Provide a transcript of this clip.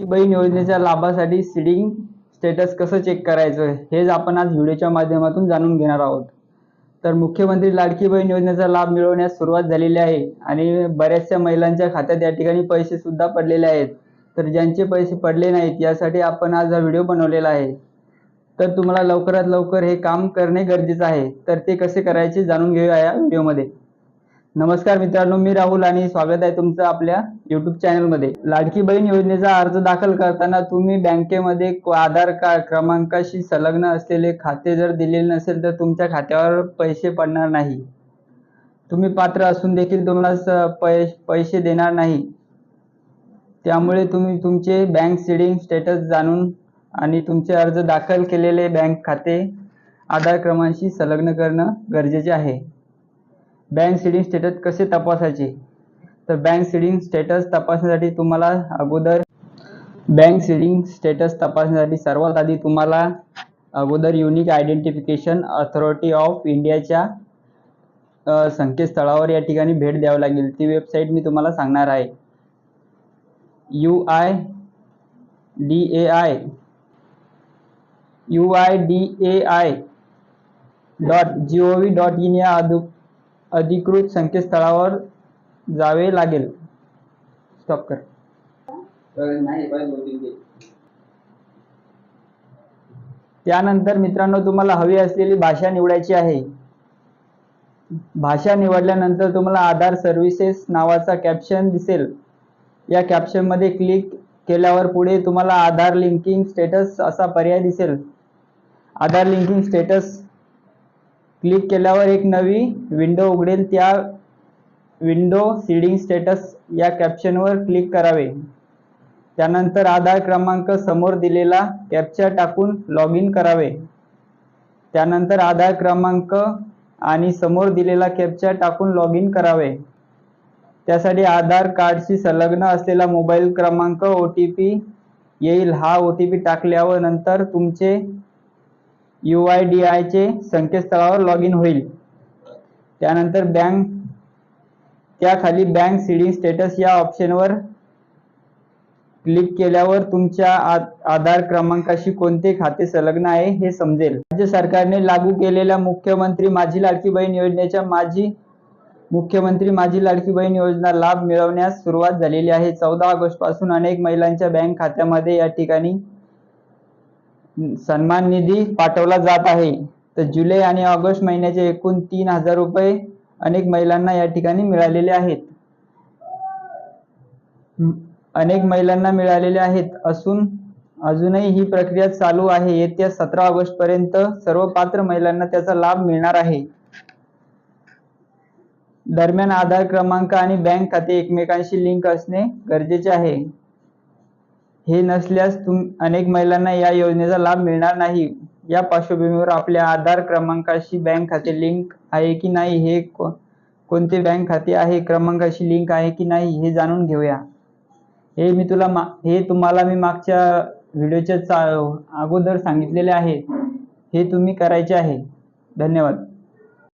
लाडकी बहीण योजनेच्या लाभासाठी seeding status कसं चेक करायचं हेच आपण आज व्हिडिओच्या माध्यमातून जाणून घेणार आहोत. तर मुख्यमंत्री लाडकी बहीण योजनेचा लाभ मिळवण्यास सुरुवात झालेली आहे आणि बऱ्याचशा महिलांच्या खात्यात या ठिकाणी पैसे सुद्धा पडलेले आहेत. तर ज्यांचे पैसे पडले नाहीत यासाठी आपण आज हा व्हिडिओ बनवलेला आहे. तर तुम्हाला लवकरात लवकर हे काम करणे गरजेचं आहे. तर ते कसे करायचे जाणून घेऊया या व्हिडिओमध्ये. नमस्कार मित्रांनो मी राहुल आणि स्वागत आहे तुमचं आपल्या युट्यूब चॅनलमध्ये लाडकी बहीण योजनेचा अर्ज दाखल करताना तुम्ही बँकेमध्ये आधार कार्ड क्रमांकाशी संलग्न असलेले खाते जर दिलेले नसेल तर तुमच्या खात्यावर पैसे पडणार नाही. तुम्ही पात्र असून देखील तुम्हाला स- पै पैसे देणार नाही. त्यामुळे तुम्ही तुमचे बँक सीडिंग स्टेटस जाणून आणि तुमचे अर्ज दाखल केलेले बँक खाते आधार क्रमांशी संलग्न करणं गरजेचे आहे. बँक सीडिंग स्टेटस कसे तपासायचे? तर बँक सीडिंग स्टेटस तपासण्यासाठी तुम्हाला अगोदर बँक सीडिंग स्टेटस तपासण्यासाठी सर्वात आधी तुम्हाला अगोदर युनिक आयडेंटिफिकेशन अथॉरिटी ऑफ इंडियाच्या संकेतस्थळावर या ठिकाणी भेट द्यावी लागेल. ती वेबसाईट मी तुम्हाला सांगणार आहे. U I D A I U I D A I dot G O V dot in या अधिकृत संकेतस्थळावर जावे लागेल. स्टॉप कर. त्यानंतर मित्रांनो तुम्हाला हवी असलेली भाषा निवडायची आहे. भाषा निवडल्यानंतर तुम्हाला आधार सर्व्हिसेस नावाचा कॅप्शन दिसेल. या कॅप्शनमध्ये क्लिक केल्यावर पुढे तुम्हाला आधार लिंकिंग स्टेटस असा पर्याय दिसेल. आधार लिंकिंग स्टेटस क्लिक केल्यावर एक नवी विंडो उघडेल. त्या विंडो सीडिंग स्टेटस या कॅप्शनवर क्लिक करावे. त्यानंतर आधार क्रमांक समोर दिलेला कॅप्चा टाकून लॉग इन करावे. त्यानंतर आधार क्रमांक आणि समोर दिलेला कॅप्चा टाकून लॉग इन करावे. त्यासाठी आधार कार्डशी संलग्न असलेला मोबाईल क्रमांक ओ टी पी येईल. हा ओ टी पी टाकल्यावर नंतर तुमचे यू आय डी आयचे संकेतस्थळावर लॉग इन होईल. त्यानंतर बँक त्याखाली बँक सीडिंग स्टेटस या ऑप्शनवर क्लिक केल्यावर तुमच्या आधार क्रमांकाशी कोणते खाते संलग्न आहे हे समजेल. राज्य सरकारने लागू केलेल्या मुख्यमंत्री माझी लाडकी बहीण योजनेच्या माझी मुख्यमंत्री माझी लाडकी बहीण योजना लाभ मिळवण्यास सुरुवात झालेली आहे. चौदा ऑगस्टपासून अनेक महिलांच्या बँक खात्यामध्ये या ठिकाणी सन्मान निधी पाठवला जात आहे. तर जुलै आणि ऑगस्ट महिन्याचे एकूण तीन हजार रुपये अनेक महिलांना या ठिकाणी मिळालेले आहेत. अनेक महिलांना मिळालेले आहेत. असून अजूनही ही प्रक्रिया चालू आहे. येत्या सतरा ऑगस्ट पर्यंत सर्व पात्र महिलांना त्याचा लाभ मिळणार आहे. दरम्यान आधार क्रमांक आणि बँक खाते एकमेकांशी लिंक असणे गरजेचे आहे. हे नसल्यास तुम अनेक महिलांना या योजनेचा लाभ मिळणार नाही. या पार्श्वभूमीवर आपल्या आधार क्रमांकाशी बँक खाते लिंक आहे की नाही हे को- कोणते बँक खाते आहे क्रमांकाशी लिंक आहे की नाही हे जाणून घेऊया. हे मी तुला मा हे तुम्हाला मी मागच्या व्हिडिओच्या चा अगोदर सांगितलेले आहे. हे तुम्ही करायचे आहे. धन्यवाद.